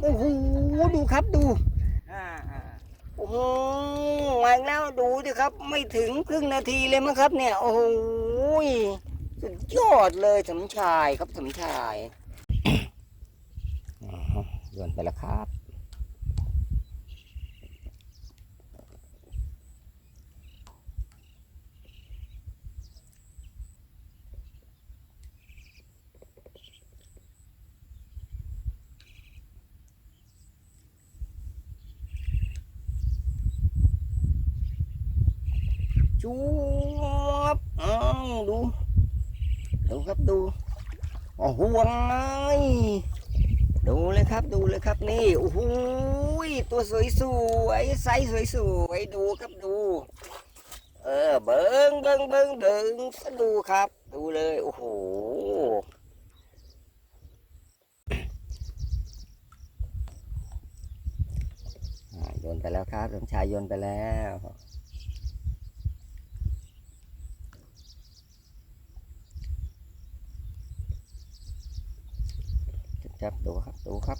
โอ้โหดูครับดูอ่าอ่าโอ้โหมาอีกแล้วดูดิครับ ไม่ถึงครึ่งนาทีเลยมั้งครับ เนี่ย โอ้โหสุดยอดเลยสมชายครับสมชายอ๋อโยนไปแล้วครับ จูบอ้าวดู ดูครับดูโอ้โหวงไงดูเลยครับดูเลยครับนี่โอ้โหตัวสวยสวยไซส์สวยสวยดูครับดู เออเบิงเบิงเบิงเบิงดูครับ ดูเลยโอ้โหโยนไปแล้วครับสมชายโยนไปแล้ว จับดูครับดูครับ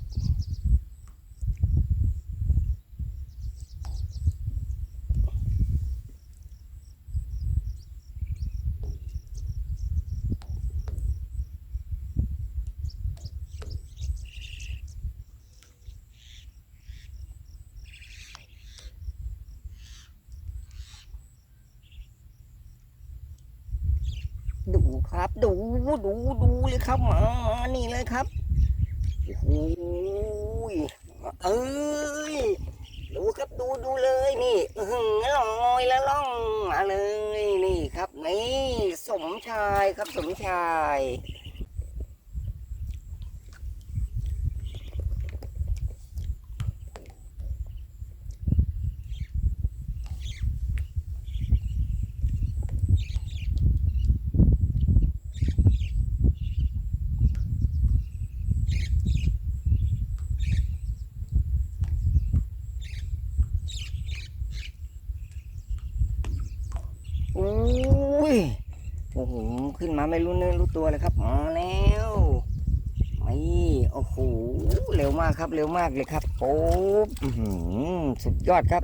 ดูครับ ดูดูดูเลยครับมานี่เลยครับ โอ้ยเอ้ยดูครับดูดูเลยนี่อื้อหือลอยแล้วล่องมาเลยนี่ครับนี่สมชายครับสมชาย โอ้ยโอ้โหขึ้นมาไม่รู้เนื้อรู้ตัวเลยครับมาแล้วนี่โอ้โหเร็วมากครับ เร็วมากเลยครับโอ้อื้อหือสุดยอดครับ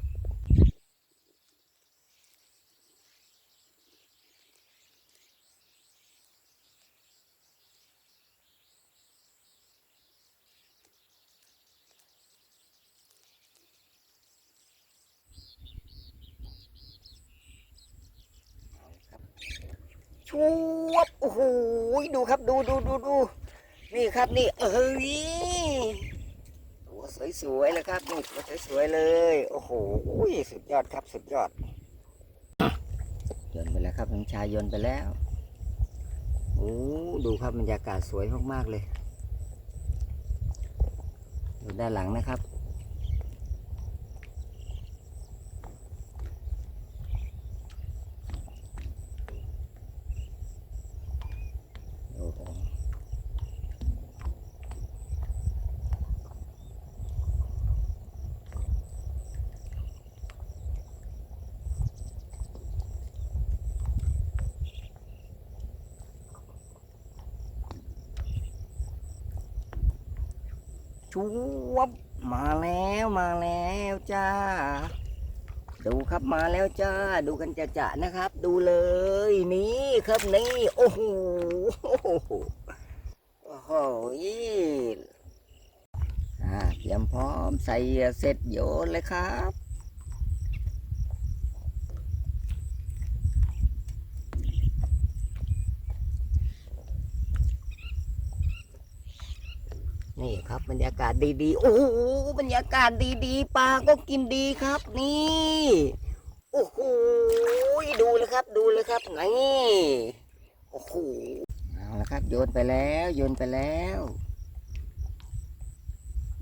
ชูบโอ้โหดูครับดูดูดูดูนี่ครับนี่เอ้ยตัวสวยๆเลยครับนี่ตัวสวยๆเลย โอ้โหสุดยอดครับสุดยอดยนไปแล้วครับน้องชายยนไปแล้วโอ้ดูครับบรรยากาศสวยมากๆเลย ดูด้านหลังนะครับ โอ้โห ชูวบมาแล้วมาแล้วจ้า ดูครับมาแล้วจ้า ดูกันจะจะๆนะครับ ดูเลยนี่ครับนี่โอ้โหโอ้โหโอ้โหอ่าเตรียมพร้อมใส่เสร็จโยนเลยครับ นี่ครับบรรยากาศดีๆ โอ้โหบรรยากาศดีๆปลาก็กินดีครับ นี่โอ้โหดูเลยครับ ดูเลยครับนี่โอ้โหเอาละครับโยนไปแล้วโยนไปแล้ว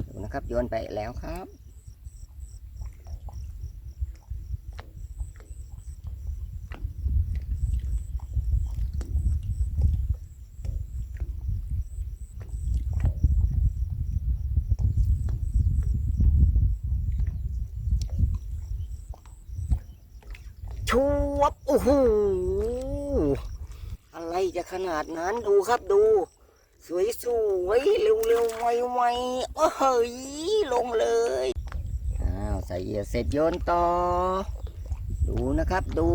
ดูนะครับโยนไปแล้วครับ ชูวับโอ้โหอะไรจะข นาดนั้นดูครับดู สวยสวยเร็วเร็วๆไวไวๆโอ้เฮ้ยลงเลยอ้าวใส่เหยื่อเสร็จโยนต่อ ดูนะครับดู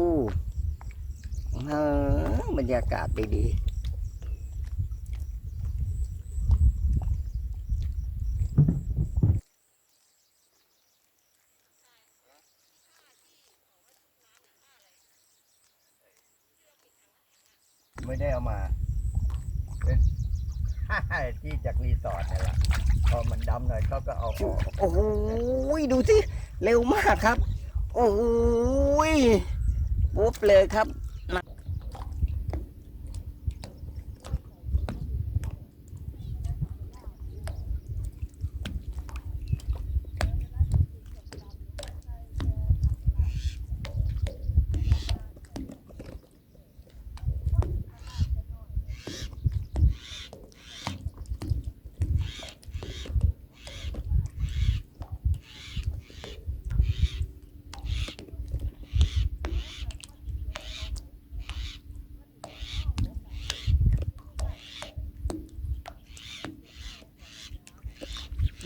เออบรรยากาศดีๆไมามาที่จากรีสอร์ทนี่แหละพอมันดำหน่อยเขาก็เอาออกโอ้ยดูสิเร็วมากครับ โอ้ยปุ๊บเลยครับ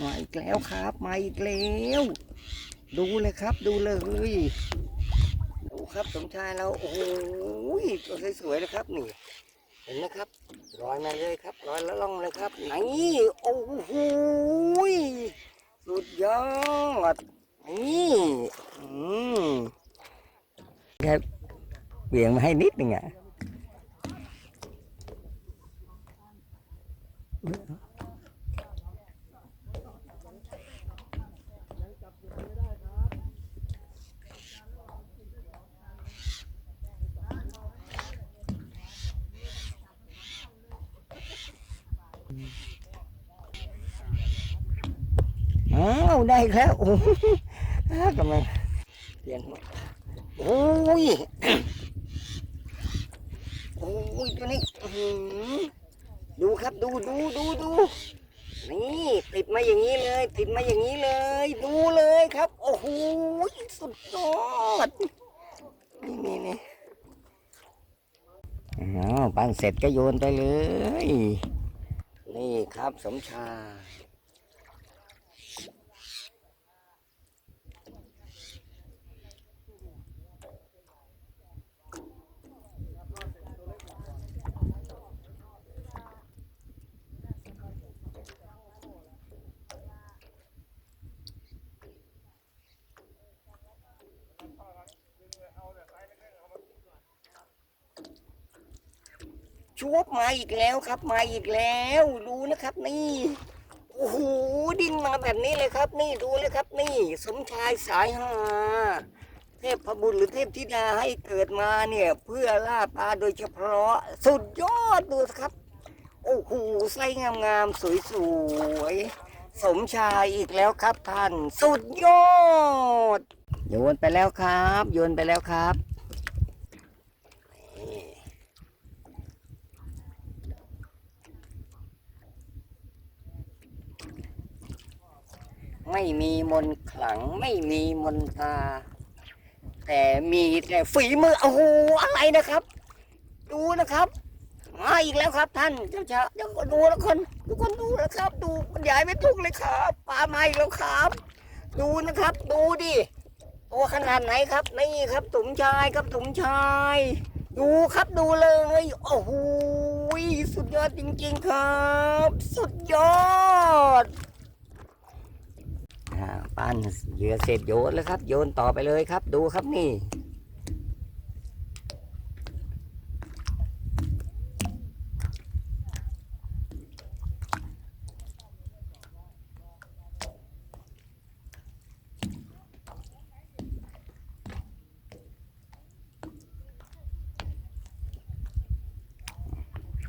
มาอีกแล้วครับ มาอีกแล้ว ดูเลยครับ ดูเลยดูครับสมชายเราโอ้โหตัวสวยๆเลยครับนี่เห็นไหมครับลอยมาเลยครับลอยแล้วล่องเลยครับไหนโอ้โหสุดยอดนี่อืมแค่เบี่ยงมาให้นิดหนึ่งอะ ได้แล้วโอ้โหอ้ากำลังเปลี่ยนหัวโอ้ยโอ้ยตัวนี้ดูครับดูดูดูดูนี่ติดมาอย่างนี้เลย ติดมาอย่างนี้เลย ดูเลยครับ โอ้โหสุดยอดนี่นี่นี่อ้าวปั้นเสร็จก็โยนไปเลย นี่ครับสมชาย ชุบมาอีกแล้วครับ มาอีกแล้วดูนะครับ นี่โอ้โหดินมาแบบนี้เลยครับ นี่ดูเลยครับ นี่ สมชายสายหาเทพพบุตรหรือเทพธิดาให้เกิดมาเนี่ย เพื่อล่าปลาโดยเฉพาะสุดยอดดูสครับ โอ้โหไส้งามๆสวยๆสมชายอีกแล้วครับท่าน สุดยอดโยนไปแล้วครับ โยนไปแล้วครับ ไม่มีมนขลัง ไม่มีมนตา แต่มีแต่ฝีมือโอ้โหอะไรนะครับ ดูนะครับมาอีกแล้วครับท่านเจ้าชาเดี๋ยวก็ดูแล้วคนทุกคนดูนะครับ ดูบรรยายไม่ถูกเลยครับปลามาอีกแล้วครับ ดูนะครับ ดูดิตัวขนาดไหนครับนี่ครับถุงชายครับถุงชาย ดูครับดูเลยโอ้โหสุดยอดจริง ๆ ครับ สุดยอด ปั้นเหยื่อเสร็จโยนแล้วครับ โยนต่อไปเลยครับ ดูครับนี่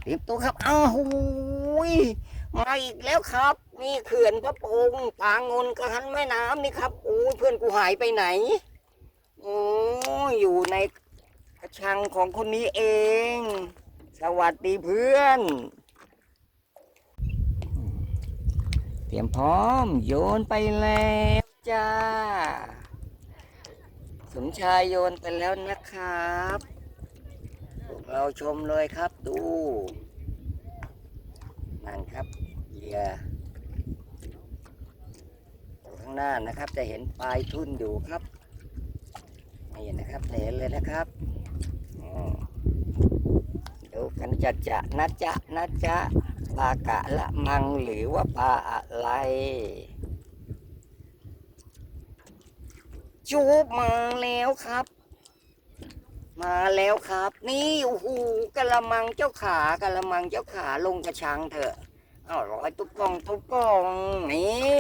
เตรียมตัวครับ อ้าวหูยมาอีกแล้วครับ นี่เขื่อนพระปงปางงนกระหันแม่น้ำนี่ครับโอ้ยเพื่อนกูหายไปไหนโอ้อยู่ในกระชังของคนนี้เอง สวัสดีเพื่อน เตรียมพร้อมโยนไปแล้วจ้า สมชายโยนไปแล้วนะครับเราชมเลยครับดูนั่นครับเหยื่ออยู่ หน้านะครับ จะเห็นปลายทุ่นอยู่ครับนี่นะครับเห็นเลยนะครับดูกันจะจะนะจะนะจะปลากะละมังหรือว่าปลาอะไรจูบมาแล้วครับ มาแล้วครับ นี่โอ้โหกะละมังเจ้าขากะละมังเจ้าขาลงกระชังเถอะเอาร้อยตุ๊บกองตุ๊บกองนี่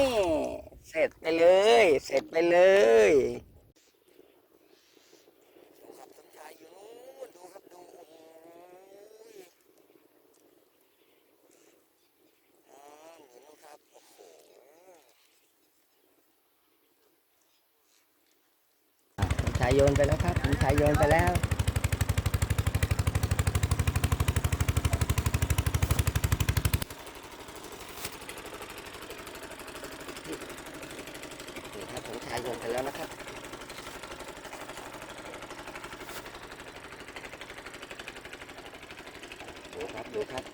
ร็จไปเลย เสร็จไปเลยดูครับต้นชายอยู่นู้นดูครับดูโอ้โหอ่าเห็นไหมครับโอ้โหชายโยนไปแล้วครับผมชายโยนไปแล้ว นี่ครับผมชายโยนไปแล้วนะครับ ดูครับ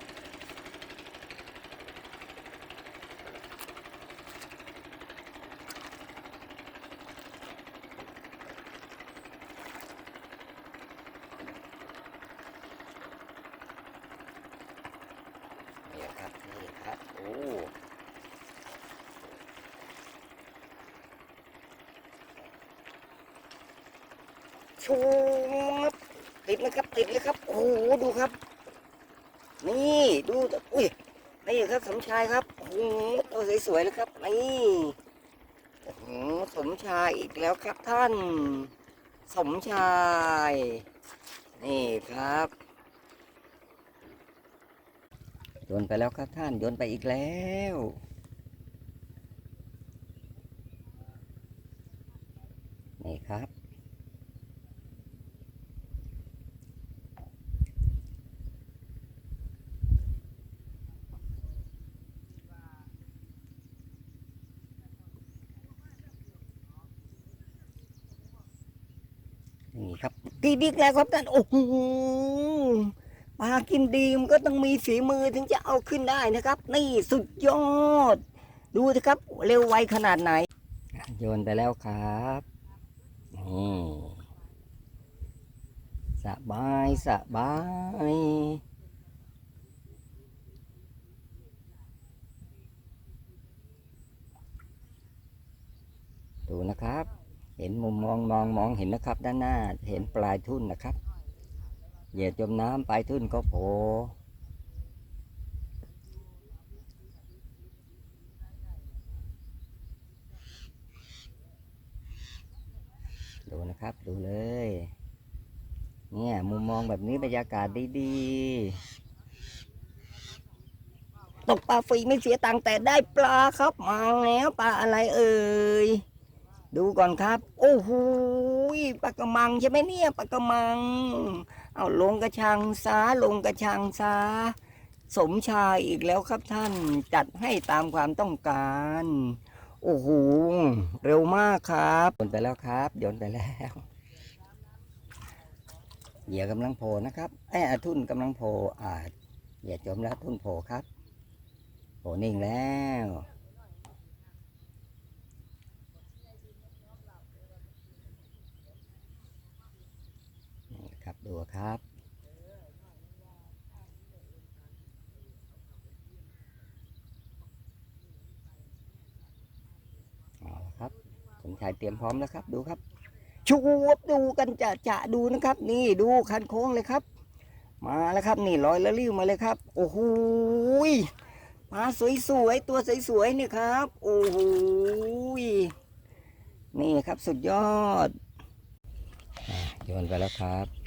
นี่ครับ นี่ครับ โอ้ชูติดไหมครับ ติดเลยครับ โอ้โห ดูครับ นี่ดูอุ้ยนี่ครับสมชายครับโอ้โหตัวสวยๆเลยครับนี่โอ้โหสมชายอีกแล้วครับท่าน สมชาย นี่ครับโยนไปแล้วครับท่านโยนไปอีกแล้ว นี่ครับ นี่ ครับตีดิกแล้วครับท่านโอ้โหปลากินดีมันก็ต้องมีฝีมือถึงจะเอาขึ้นได้นะครับ นี่สุดยอด ดูสิครับ เร็วไวขนาดไหน โยนไปแล้วครับนี่สบายสบายดูนะครับ เห็นมุมม องมองมองเห็นนะครับ ด้านหน้าเห็นปลายทุ่นนะครับเหยียดจมน้ำปลายทุ่นก็โผล่ดูนะครับดูเลย เนี่ยมุมมองแบบนี้บรรยากาศดีๆ ตกปลาฟรีไม่เสียตังค์แต่ได้ปลาครับมาแล้วปลาอะไรเอ่ย ดูก่อนครับ โอ้โหปลากระมังใช่ไหมเนี่ยปลากระมัง เอาลงกระชังซาลงกระชังซาสมชายอีกแล้วครับท่านจัดให้ตามความต้องการ โอ้โหเร็วมากครับโยนไปแล้วครับโยนไปแล้วเหยื่อกำลังโผล่นะครับแอบทุ่นกำลังโผล่อาเหยื่อจมแล้วทุ่นโผล่ครับโผล่นิ่งแล้ว นี่ครับ ดูครับ เอาละครับสมชายเตรียมพร้อมแล้วครับ ดูครับ ชูบดูกันจะจะดูนะครับ นี่ดูคันโค้งเลยครับ มาแล้วครับ นี่ลอยแล้วริ้วมาเลยครับ โอ้โหยปลาสวยๆตัวสวยๆนี่ครับ โอ้โหนี่ครับสุดยอดโยนไปแล้วครับ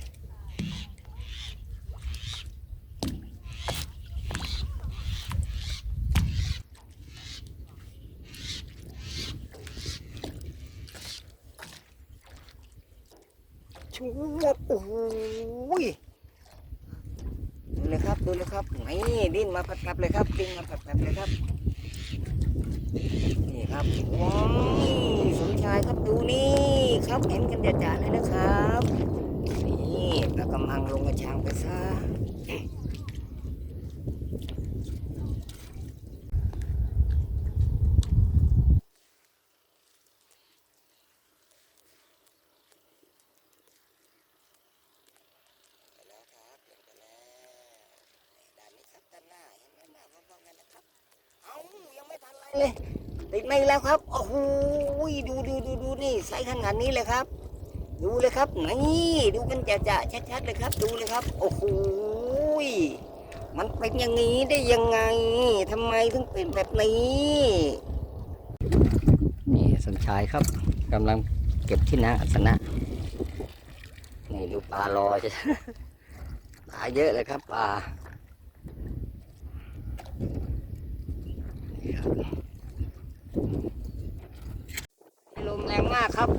ชูดโอ้โหยดูเลยครับดูเลยครับนี่ดิ้นมาผัดๆเลยครับดิ้นมาผัดๆเลยครับนี่ครับว้าวสมชายครับดูนี่ครับเห็นกันจ่าๆเลยนะครับ ปลากำหังลงกระชังไปซะเลยติดไม่แล้วครับ โอ้โหดูดูดูดูนี่ใส่ขนาดนี้เลยครับ ดูเลยครับนี่ดูกันจะจะชัดๆเลยครับ ดูเลยครับ โอ้โหมันเป็นอย่างนี้ได้ยังไงทำไมถึงเป็นแบบนี้ นี่สมชายครับกำลังเก็บที่นางอัศนะนี่ดูปลารอใช่ปลาเยอะเลยครับปลาลมแรงมากครับ